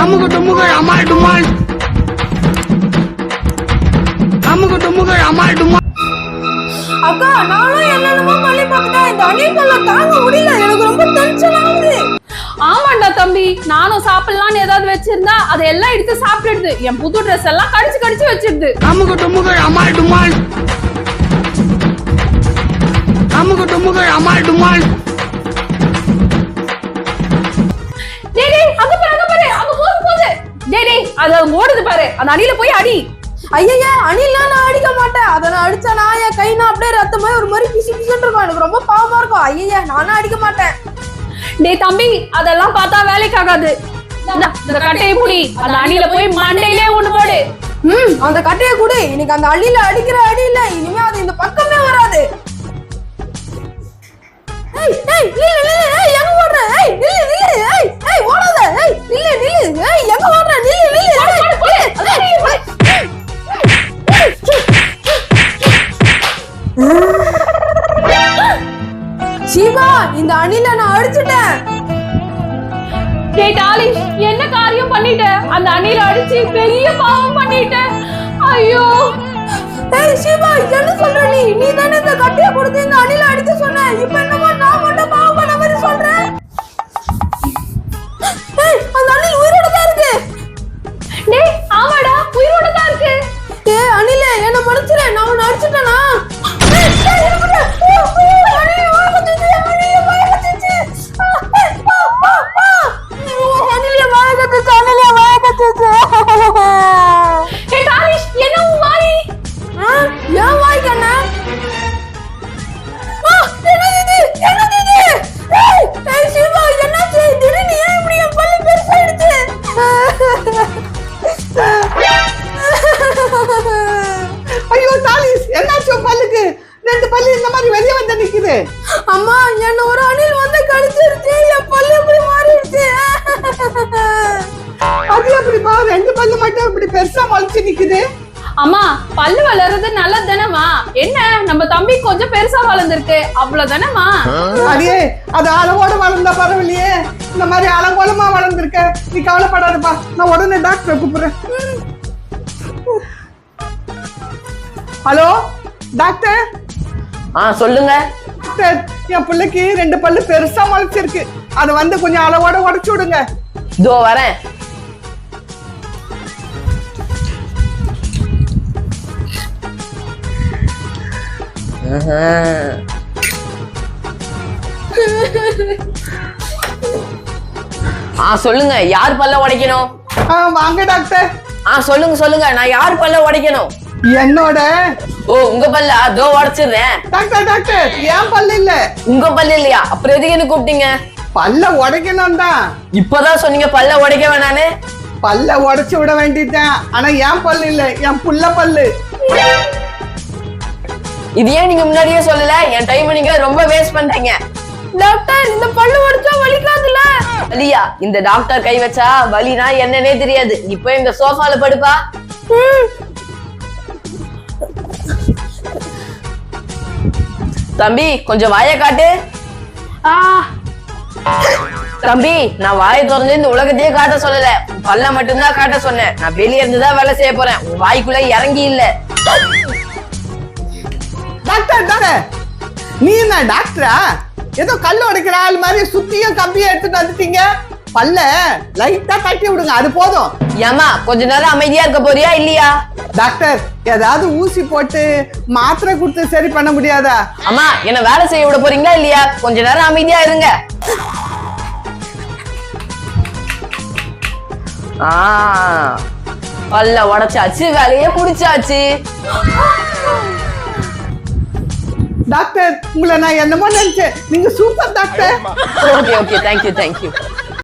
அமுகு டுமுகள் அமால் டுமால். அமுகு டுமுகள் அமால் டுமால். அக்கா நானும் என்னென்னமோ பண்ணி பார்த்துட்டேன். இந்த அணில் தொல்லை தாங்க முடியல. எனக்கு ரொம்ப டென்ஷன் ஆகுது. ஆமாண்டா தம்பி நானும் சாப்பிடலாம்னு ஏதாவது வச்சிருந்தா அதை எல்லாம் எடுத்து சாப்பிட்டுடுது. என் புது ட்ரெஸ் எல்லாம் கடிச்சு கடிச்சு வச்சிருது. அமுகு டுமுகள் அமால் டுமால். அமுகு டுமுகள் அமால் டுமால். அது ஓடுது பாரு. அந்த அடியில போய் அடி. ஐயா அணில்லாம் நான் அடிக்க மாட்டேன். அதை நான் அடிச்சா நான் என் கை நான் அப்படியே ரத்தமே ஒரு மாதிரி பிசு பிசுன்னு இருக்கும். எனக்கு ரொம்ப பாவமா இருக்கும். ஐயா நானும் அடிக்க மாட்டேன். டேய் தம்பி அதெல்லாம் பார்த்தா வேலைக்கு ஆகாது. இந்தா, கட்டையை புடி. அந்த அணியில போய் மண்டையிலே ஒண்ணு போடு. ம் அந்த கட்டையை கொடு. இன்னைக்கு அந்த அடியில அடிக்கிற அடியில இனிமே அது இந்த பக்கமே வராது. ஏய் ஏய் நில்லு நில்லு. ஏய் எங்க ஓடுற? ஏய் நில்லு நில்லு. சிவா இந்த அணில நான் அடிச்சிட்டேன். டேய் டாலிஷ் என்ன காரியம் பண்ணிட்ட? அந்த அணில அடிச்சு பெரிய பாவம் பண்ணிட்ட. ஐயோ. ஏய் சிவா என்ன சொல்ற நீ? நீ தானே இந்த கட்டைய கொடுத்து இந்த அணில அடிக்க சொன்ன. இப்போ என்னமோ நான் மட்டும் பாவம் பண்ண மாதிரி சொல்றேன் ஏய் அந்த அணில் உயிரோட தான் இருக்கு. டேய் ஆமாடா உயிரோட தான் இருக்கு. ஏய் அணிலே என்ன மன்னிச்சிரு நான் உன்னை அடிச்சிட்டேனா? ரெண்டு பல்லு இந்த மாதிரி வெளியே வந்து நிக்குது. அம்மா என்ன ஒரு அணில் வந்து கடிச்சிருச்சு. என் பல்லு இப்படி மாறிடுச்சு. அது எப்படிமா ரெண்டு பல்லு மட்டும் இப்படி பெருசா முளைச்சு நிக்குது. அம்மா பல்லு வளர்றது நல்லது தானேம்மா? என்ன? நம்ம தம்பி கொஞ்சம் பெருசா வளர்ந்துருக்கு. அவ்வளவுதானேம்மா அடியே அது அளவோட வளர்ந்தா பரவாயில்லையே. இந்த மாதிரி அலங்கோலமா வளர்ந்துருக்க நீ கவலைப்படாதப்பா. நான் உடனே டாக்டரை கூப்பிடுறேன். Hello doctor? ஆ சொல்லுங்க. என் பிள்ளைக்கு ரெண்டு பல்லு பெருசா முளைச்சிருக்கு. அதை வந்து கொஞ்சம் அளவோட உடைச்சு விடுங்க. இதோ வரேன். ஆஹா. ஆ சொல்லுங்க. யார் பல்ல உடைக்கணும்? வாங்க டாக்டர். ஆ சொல்லுங்க சொல்லுங்க. நான் யார் பல்ல உடைக்கணும்? என்னோட? ஓ உங்க பல்ல அதோ உடைச்சிடுறேன். டாக்டர் டாக்டர் ஏன் பல்லு இல்ல. உங்க பல்லு இல்லையா? அப்புறம் எதுக்கு என்ன கூப்பிட்டீங்க? பல்ல உடைக்கணும் தான் இப்பதான் சொன்னீங்க பல்ல உடைக்க வேணான்னு. பல்ல உடைச்சு விட வேண்டியதுதான் ஆனா என் பல்லு இல்ல என் புள்ள பல்லு. இது ஏன் நீங்க முன்னாடியே சொல்லல? என் டைம் நீங்க ரொம்ப வேஸ்ட் பண்றீங்க. டாக்டர் இந்த பல்லு உடைச்சா வலிக்காதுல்ல? வலியா? இந்த டாக்டர் கை வச்சா வலினா என்னன்னே தெரியாது. நீ போய் இந்த சோஃபால படுப்பா. தம்பி கொஞ்சம் வாயை காட்டு. தம்பி நான் வாயை திறந்து இந்த உலகத்தையே காட்ட சொல்லல. பல்ல மட்டும்தான் காட்ட சொன்னேன். நான் வெளிய இருந்து தான் வேலை செய்ய போறேன். உன் வாய்க்குள்ள இறங்கி இல்ல. Doctor doctor. நீ என்ன டாக்டரா? ஏதோ கல் உடைக்கிற ஆள் மாதிரி சுத்தியும் கம்பியும் எடுத்துட்டு வந்துட்டீங்க. பல்ல லைட்டா தட்டி விடுங்க அது போதும். ஏமா கொஞ்ச நேரம் அமைதியா இருக்க போறியா இல்லையா? டாக்டர் ஏதாவது ஊசி போட்டு மாத்திரை கொடுத்து சரி பண்ண முடியாதா? அம்மா என்ன வேலை செய்ய விட போறீங்களா இல்லையா? கொஞ்ச நேரம் அமைதியா இருங்க. ஆ பல்ல உடைச்சாச்சு வேலையே புடிச்சாச்சு டாக்டர் உங்களை நான் என்னமோ நினைச்சேன். நீங்க super doctor okay okay thank you thank you